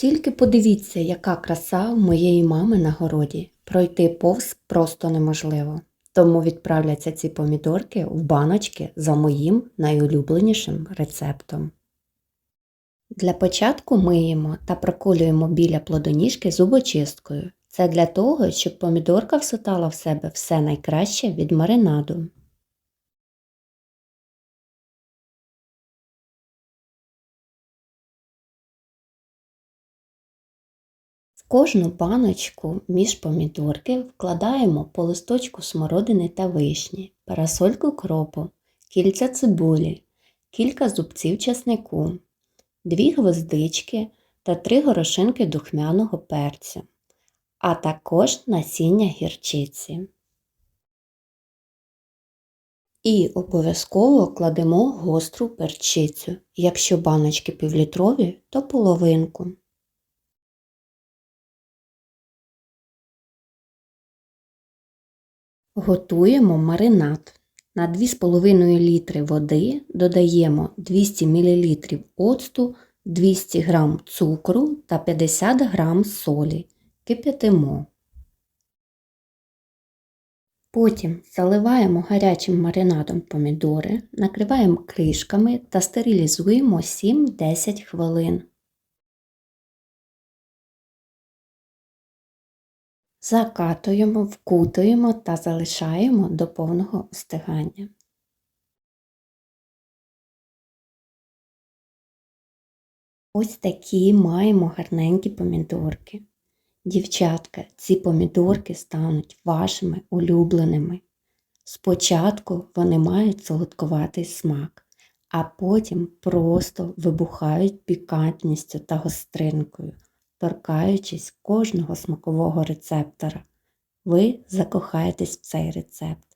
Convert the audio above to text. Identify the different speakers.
Speaker 1: Тільки подивіться, яка краса в моєї мами на городі. Пройти повз просто неможливо. Тому відправляться ці помідорки в баночки за моїм найулюбленішим рецептом. Для початку миємо та проколюємо біля плодоніжки зубочисткою. Це для того, щоб помідорка всотала в себе все найкраще від маринаду. Кожну баночку між помідорки вкладаємо по листочку смородини та вишні, парасольку кропу, кільця цибулі, кілька зубців чеснику, дві гвоздички та три горошинки духмяного перцю, а також насіння гірчиці. І обов'язково кладемо гостру перчицю. Якщо баночки півлітрові, то половинку. Готуємо маринад. На 2,5 літри води додаємо 200 мл оцту, 200 г цукру та 50 г солі. Кип'ятимо. Потім заливаємо гарячим маринадом помідори, накриваємо кришками та стерилізуємо 7-10 хвилин. Закатуємо, вкутуємо та залишаємо до повного остигання. Ось такі маємо гарненькі помідорки. Дівчатка, ці помідорки стануть вашими улюбленими. Спочатку вони мають солодкуватий смак, а потім просто вибухають пікантністю та гостринкою торкаючись кожного смакового рецептора. Ви закохаєтесь в цей рецепт.